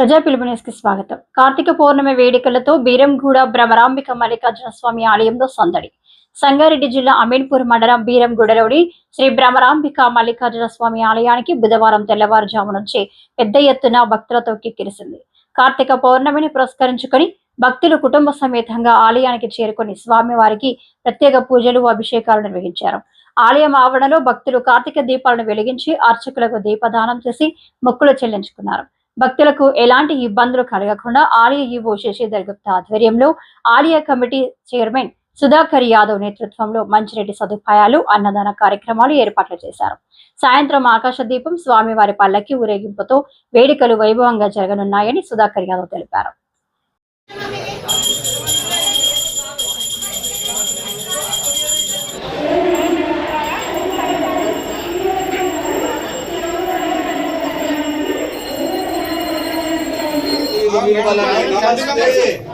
ప్రజా పిలుపునేస్కి స్వాగతం. కార్తీక పౌర్ణమి వేడుకలతో బీరంగూడ భ్రమరాంబిక మల్లికార్జున స్వామి ఆలయంలో సందడి. సంగారెడ్డి జిల్లా అమీన్పూర్ మండలం బీరంగూడలోని శ్రీ భ్రమరాంబిక మల్లికార్జున స్వామి ఆలయానికి బుధవారం తెల్లవారుజాము నుంచి పెద్ద ఎత్తున భక్తులతో కిక్కిరిసింది. కార్తీక పౌర్ణమిని పురస్కరించుకొని భక్తులు కుటుంబ సమేతంగా ఆలయానికి చేరుకొని స్వామివారికి ప్రత్యేక పూజలు అభిషేకాలు నిర్వహించారు. ఆలయం ఆవరణలో భక్తులు కార్తీక దీపాలను వెలిగించి అర్చకులకు దీపదానం చేసి మొక్కులు చెల్లించుకున్నారు. భక్తులకు ఎలాంటి ఇబ్బందులు కలగకుండా ఆలయ ఈవో శశిధర్ గుప్తా ఆధ్వర్యంలో ఆలయ కమిటీ చైర్మన్ సుధాకర్ యాదవ్ నేతృత్వంలో మంచిరెడ్డి సదుపాయాలు అన్నదాన కార్యక్రమాలు ఏర్పాట్లు చేశారు. సాయంత్రం ఆకాశ దీపం స్వామివారి పల్లకి ఊరేగింపుతో వేడుకలు వైభవంగా జరగనున్నాయని సుధాకర్ యాదవ్ తెలిపారు.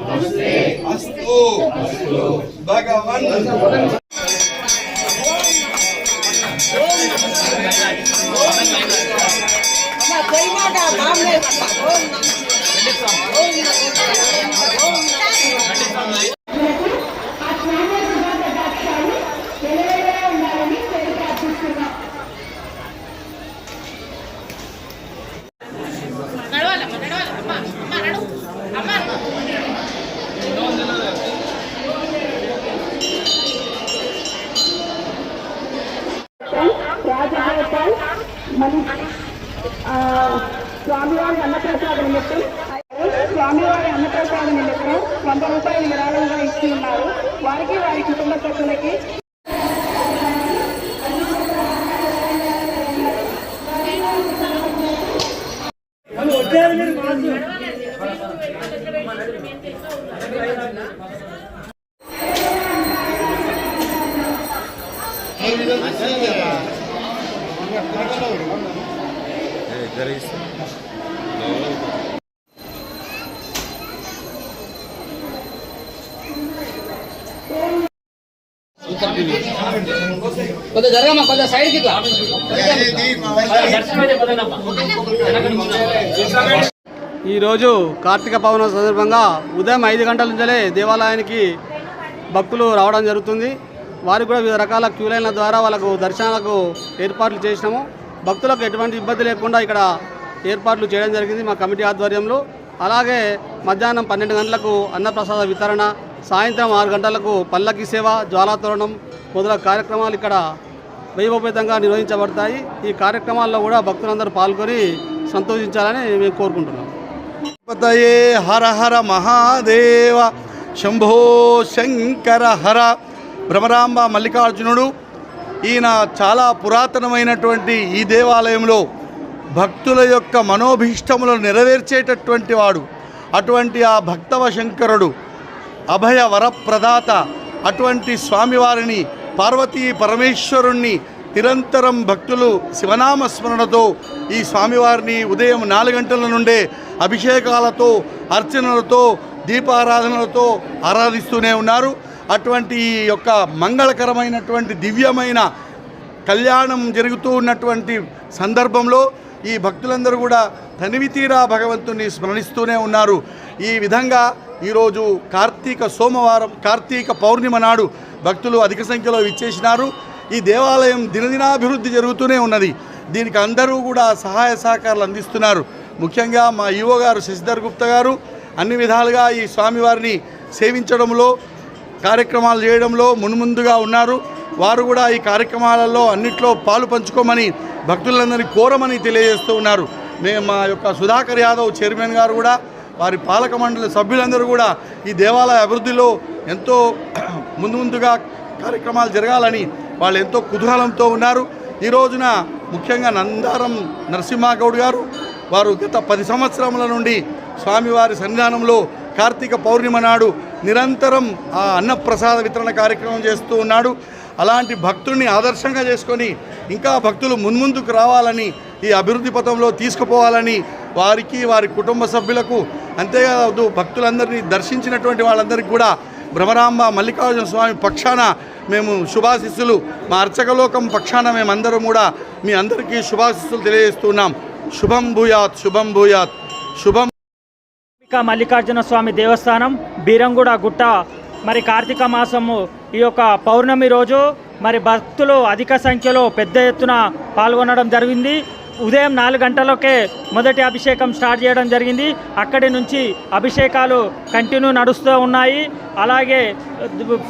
నమస్తే అస్తు భగవన్ రాజగోపాల్ స్వామివారి అన్నప్రసాద నిమిత్తం స్వామివారి అన్నప్రసాద నిమిత్తం వంద రూపాయలు విరాళంగా ఇచ్చి ఉన్నారు. వారికి వారి కుటుంబ సభ్యులకి కొద్దిగా జరగమ్మా కొద్దిగా సైడ్కి ఈరోజు కార్తీక పౌర్ణమి సందర్భంగా ఉదయం ఐదు గంటల నుంచే దేవాలయానికి భక్తులు రావడం జరుగుతుంది. వారికి కూడా వివిధ రకాల క్యూ లైన్ల ద్వారా వాళ్ళకు దర్శనాలకు ఏర్పాట్లు చేసినాము. భక్తులకు ఎటువంటి ఇబ్బంది లేకుండా ఇక్కడ ఏర్పాట్లు చేయడం జరిగింది మా కమిటీ ఆధ్వర్యంలో. అలాగే మధ్యాహ్నం పన్నెండు గంటలకు అన్నప్రసాద వితరణ సాయంత్రం ఆరు గంటలకు పల్లకి సేవ జ్వాలాతోరణం మొదలైన కార్యక్రమాలు ఇక్కడ వైభవపేతంగా నిర్వహించబడతాయి. ఈ కార్యక్రమాల్లో కూడా భక్తులందరూ పాల్గొని సంతోషించాలని మేము కోరుకుంటున్నాం. పతయే హర హర మహాదేవ శంభో శంకర హర భ్రమరాంబ మల్లికార్జునుడు. ఈయన చాలా పురాతనమైనటువంటి ఈ దేవాలయంలో భక్తుల యొక్క మనోభీష్టములను నెరవేర్చేటటువంటి వాడు. అటువంటి ఆ భక్తవ శంకరుడు అభయ వరప్రదాత అటువంటి స్వామివారిని పార్వతీ పరమేశ్వరుణ్ణి నిరంతరం భక్తులు శివనామ స్మరణతో ఈ స్వామివారిని ఉదయం నాలుగు గంటల నుండే అభిషేకాలతో అర్చనలతో దీపారాధనలతో ఆరాధిస్తూనే ఉన్నారు. అటువంటి ఈ యొక్క మంగళకరమైనటువంటి దివ్యమైన కళ్యాణం జరుగుతూ ఉన్నటువంటి సందర్భంలో ఈ భక్తులందరూ కూడా తనివి తీరా భగవంతుని స్మరణిస్తూనే ఉన్నారు. ఈ విధంగా ఈరోజు కార్తీక సోమవారం కార్తీక పౌర్ణిమ నాడు భక్తులు అధిక సంఖ్యలో విచ్చేసినారు. ఈ దేవాలయం దినదినాభివృద్ధి జరుగుతూనే ఉన్నది. దీనికి అందరూ కూడా సహాయ సహకారాలు అందిస్తున్నారు. ముఖ్యంగా మా ఈవో గారు శశిధర్ గుప్తా గారు అన్ని విధాలుగా ఈ స్వామివారిని సేవించడంలో కార్యక్రమాలు చేయడంలో మున్ముందుగా ఉన్నారు. వారు కూడా ఈ కార్యక్రమాలలో అన్నిట్లో పాలు పంచుకోమని భక్తులందరినీ కోరమని తెలియజేస్తూ ఉన్నారు. మేము మా యొక్క సుధాకర్ యాదవ్ చైర్మన్ గారు కూడా వారి పాలక మండలి సభ్యులందరూ కూడా ఈ దేవాలయ అభివృద్ధిలో ఎంతో ముందు ముందుగా కార్యక్రమాలు జరగాలని వాళ్ళు ఎంతో కుతూహలంతో ఉన్నారు. ఈ రోజున ముఖ్యంగా నందారం నరసింహగౌడ్ గారు వారు గత పది సంవత్సరముల నుండి స్వామివారి సన్నిధానంలో కార్తీక పౌర్ణిమ నాడు నిరంతరం ఆ అన్నప్రసాద వితరణ కార్యక్రమం చేస్తూ ఉన్నాడు. అలాంటి భక్తుల్ని ఆదర్శంగా చేసుకొని ఇంకా భక్తులు మున్ముందుకు రావాలని ఈ అభివృద్ధి పథంలో తీసుకుపోవాలని వారికి వారి కుటుంబ సభ్యులకు అంతేకాదు భక్తులందరినీ దర్శించినటువంటి వాళ్ళందరికీ కూడా భ్రమరాంబ మల్లికార్జున స్వామి పక్షాన మేము శుభాశిస్సులు మా అర్చకలోకం పక్షాన మేమందరం కూడా మీ అందరికీ శుభాశిస్సులు తెలియజేస్తున్నాం శుభం భూయాత్ శుభం భూయాత్ శుభం కార్తీక మల్లికార్జున స్వామి దేవస్థానం బీరంగూడ గుట్ట. మరి కార్తీక మాసము ఈ యొక్క పౌర్ణమి రోజు మరి భక్తులు అధిక సంఖ్యలో పెద్ద ఎత్తున పాల్గొనడం జరిగింది. ఉదయం నాలుగు గంటలకే మొదటి అభిషేకం స్టార్ట్ చేయడం జరిగింది. అక్కడి నుంచి అభిషేకాలు కంటిన్యూ నడుస్తూ ఉన్నాయి. అలాగే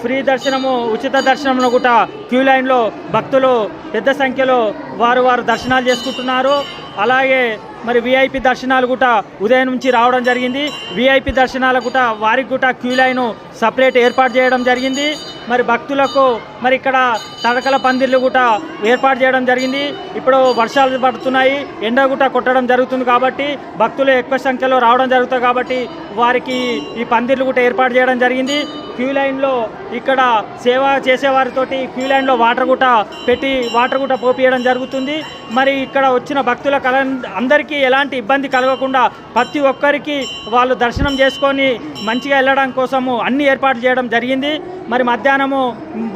ఫ్రీ దర్శనము ఉచిత దర్శనమును కూడా క్యూ లైన్లో భక్తులు పెద్ద సంఖ్యలో వారు వారు దర్శనాలు చేసుకుంటున్నారు. అలాగే మరి విఐపి దర్శనాలు కూడా ఉదయం నుంచి రావడం జరిగింది. విఐపి దర్శనాలు కూడా వారికి కూడా క్యూ లైన్ సపరేట్ ఏర్పాటు చేయడం జరిగింది. మరి భక్తులకు మరి ఇక్కడ తడకల పందిర్లు కూడా ఏర్పాటు చేయడం జరిగింది. ఇప్పుడు వర్షాలు పడుతున్నాయి. ఎండ కూడా కొట్టడం జరుగుతుంది కాబట్టి భక్తులు ఎక్కువ సంఖ్యలో రావడం జరుగుతుంది కాబట్టి వారికి ఈ పందిర్లు కూడా ఏర్పాటు చేయడం జరిగింది. క్యూ లైన్లో ఇక్కడ సేవ చేసేవారితోటి క్యూ లైన్లో వాటర్ కూడా పెట్టి వాటర్ కూడా పోపియడం జరుగుతుంది. మరి ఇక్కడ వచ్చిన భక్తుల కల అందరికీ ఎలాంటి ఇబ్బంది కలగకుండా ప్రతి ఒక్కరికి వాళ్ళు దర్శనం చేసుకొని మంచిగా వెళ్ళడం కోసము అన్ని ఏర్పాట్లు చేయడం జరిగింది. మరి మధ్యాహ్నం మధ్యాహ్నము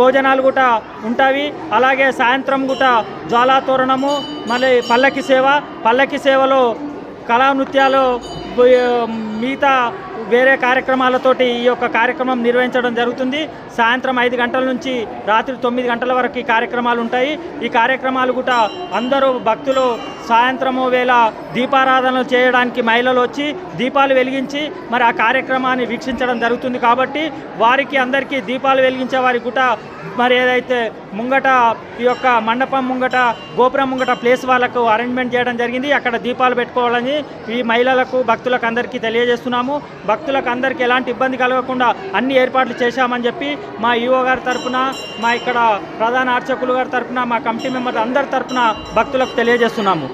భోజనాలు కూడా ఉంటాయి. అలాగే సాయంత్రం కూడా జ్వాలాతోరణము మళ్ళీ పల్లకి సేవ. పల్లకి సేవలో కళా నృత్యాలు మిగతా వేరే కార్యక్రమాలతోటి ఈ యొక్క కార్యక్రమం నిర్వహించడం జరుగుతుంది. సాయంత్రం ఐదు గంటల నుంచి రాత్రి తొమ్మిది గంటల వరకు ఈ కార్యక్రమాలు ఉంటాయి. ఈ కార్యక్రమాలు కూడా అందరూ భక్తులు సాయంత్రము వేళ దీపారాధనలు చేయడానికి మహిళలు వచ్చి దీపాలు వెలిగించి మరి ఆ కార్యక్రమాన్ని వీక్షించడం జరుగుతుంది కాబట్టి వారికి అందరికీ దీపాలు వెలిగించే వారికి కూడా మరి ఏదైతే ముంగట ఈ యొక్క మండపం ముంగట గోపురం ముంగట ప్లేస్ వాళ్ళకు అరేంజ్మెంట్ చేయడం జరిగింది. అక్కడ దీపాలు పెట్టుకోవాలని ఈ మహిళలకు భక్తులకు అందరికీ తెలియజేస్తున్నాము. భక్తులకు అందరికీ ఎలాంటి ఇబ్బంది కలగకుండా అన్ని ఏర్పాట్లు చేశామని చెప్పి మా ఈఓ గారి తరఫున మా ఇక్కడ ప్రధాన అర్చకులు గారి తరపున మా కమిటీ మెంబర్స్ అందరి తరఫున భక్తులకు తెలియజేస్తున్నాము.